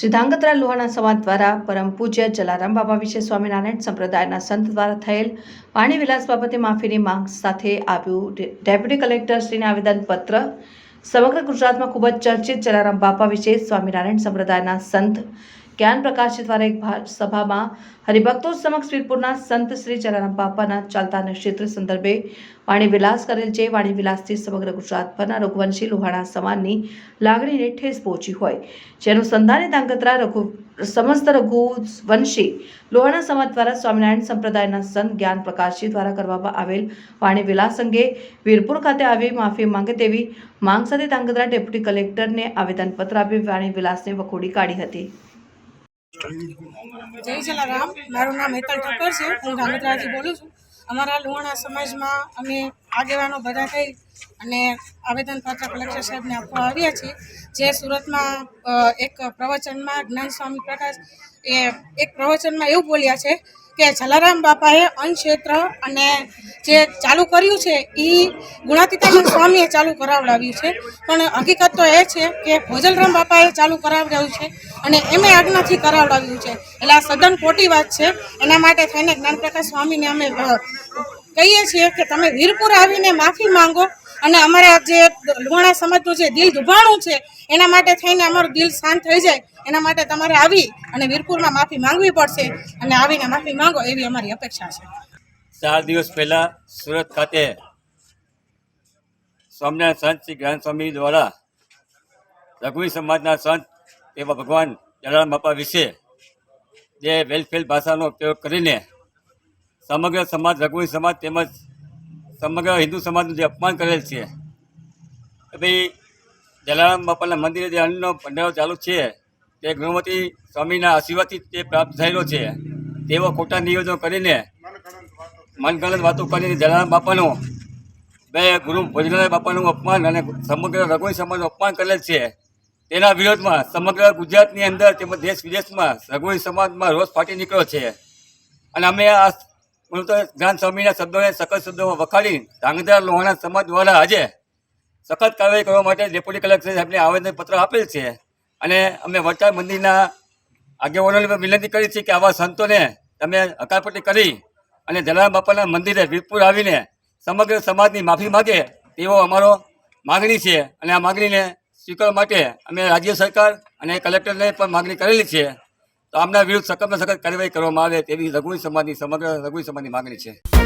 શ્રી લોહાણા સમાજ દ્વારા પરમ પૂજ્ય જલારામ બાબા વિશે સ્વામિનારાયણ સંપ્રદાયના સંત દ્વારા થયેલ પાણી વિલાસ બાબતે માફીની માંગ સાથે આવ્યું. ડેપ્યુટી કલેક્ટરશ્રીને આવેદનપત્ર સમગ્ર ગુજરાતમાં ખૂબ જ ચર્ચિત જલારામ બાપા વિશે સ્વામિનારાયણ સંપ્રદાયના સંત જ્ઞાન પ્રકાશ દ્વારા એક સભામાં હરિભક્તો સમક્ષ વીરપુરના સંત શ્રી જલારામ બાપાના ચાલતા નક્ષેત્ર સંદર્ભે વાણી વિલાસ કરેલ છે. વાણી વિલાસથી સમગ્ર ગુજરાતભરના રઘુવંશી લોહાણા સમાજની લાગણીને ઠેસ પહોંચી હોય. જેનું સંધાને ધાંગધ્રા રઘુ સમસ્ત રઘુવંશી લોહાણા સમાજ દ્વારા સ્વામિનારાયણ સંપ્રદાયના સંત જ્ઞાન પ્રકાશજી દ્વારા કરવામાં આવેલ વાણી વિલાસ અંગે વીરપુર ખાતે આવી માફી માંગે તેવી માંગ સાથે ધાંગધ્રા ડેપ્યુટી કલેક્ટરને આવેદનપત્ર આપી વાણી વિલાસને વખોડી કાઢી હતી. જય જલારામ. મારું નામ હેતલ ઠક્કર છે. હું ધાંગધ્રાથી બોલું છું. અમારા લુહાણા સમાજમાં અમે આગેવાનો બધા થઈ અને આવેદનપત્ર કલેક્ટર સાહેબને આપવા આવ્યા છીએ. જે સુરતમાં એક પ્રવચનમાં જ્ઞાન સ્વામી પ્રકાશ એ એક પ્રવચનમાં એવું બોલ્યા છે કે જલારામ બાપાએ અન્નક્ષેત્ર અને જે ચાલુ કર્યું છે એ ગુણાતીતાનંદ સ્વામીએ ચાલુ કરાવડાવ્યું છે. પણ હકીકત તો એ છે કે ભોજલરામ બાપાએ ચાલુ કરાવડાવ્યું છે અને એમે આજ્ઞાથી કરાવડાવ્યું છે. એટલે આ સદન ખોટી વાત છે. એના માટે થઈને જ્ઞાનપ્રકાશ સ્વામીને અમે કહીએ છીએ કે તમે વીરપુર આવીને માફી માંગો અને અમારા જે લુહાણા સમાજનું જે દિલ દુભાણું છે, એના માટે થઈને અમારું દિલ શાંત થઈ જાય, એના માટે તમારે આવી અને વીરપુરમાં માફી માંગવી પડશે અને આવીને માફી માંગો એવી અમારી અપેક્ષા છે. ચાર દિવસ પહેલા સુરત ખાતે સ્વામિનારાયણ સંત શ્રી જ્ઞાન સ્વામી દ્વારા રઘુવી સમાજના સંત એવા ભગવાન જલારામ બાપા વિશે જે વેલફેર ભાષાનો ઉપયોગ કરીને સમગ્ર સમાજ રઘુવી સમાજ તેમજ સમગ્ર હિન્દુ સમાજનું જે અપમાન કરેલ છે. ભાઈ, જલારામ બાપાના મંદિરે જે અન્નનો ભંડારો ચાલુ છે, તે ગૃહમતી સ્વામીના આશીર્વાદથી તે પ્રાપ્ત થયેલો છે. તેવો ખોટા નિયોજનો કરીને, મનગણત વાતો કરીને જલારામ બાપાનું, બે ગુરુ ભોજનાલય બાપાનું અપમાન અને સમગ્ર રઘુવી સમાજનું અપમાન કરેલ છે. તેના વિરોધમાં સમગ્ર ગુજરાતની અંદર તેમજ દેશ વિદેશમાં રઘુવી સમાજમાં રોષ ફાટી નીકળ્યો છે. અને અમે આ હું તો જ્ઞાન સ્વામીના શબ્દોને સખત શબ્દોમાં વખાડી ધાંગધ્રા લોહાણા સમાજ દ્વારા આજે સખત કાર્યવાહી કરવા માટે ડેપ્યુટી કલેક્ટર સાહેબને આવેદનપત્ર આપેલ છે. અને અમે વડતાલ મંદિરના આગેવાનોને વિનંતી કરી છે કે આવા સંતોને તમે હકારપટ્ટી કરી અને જલારામ બાપાના મંદિરે વીરપુર આવીને સમગ્ર સમાજની માફી માગે તેવો અમારો માગણી છે. અને આ માગણીને સ્વીકારવા માટે અમે રાજ્ય સરકાર અને કલેક્ટરને પણ માગણી કરેલી છે. તો આમના વિરુદ્ધ સખતમાં સખત કાર્યવાહી કરવામાં આવે તેવી રઘુવી સમાજની સમગ્ર રઘુવી સમાજની માગણી છે.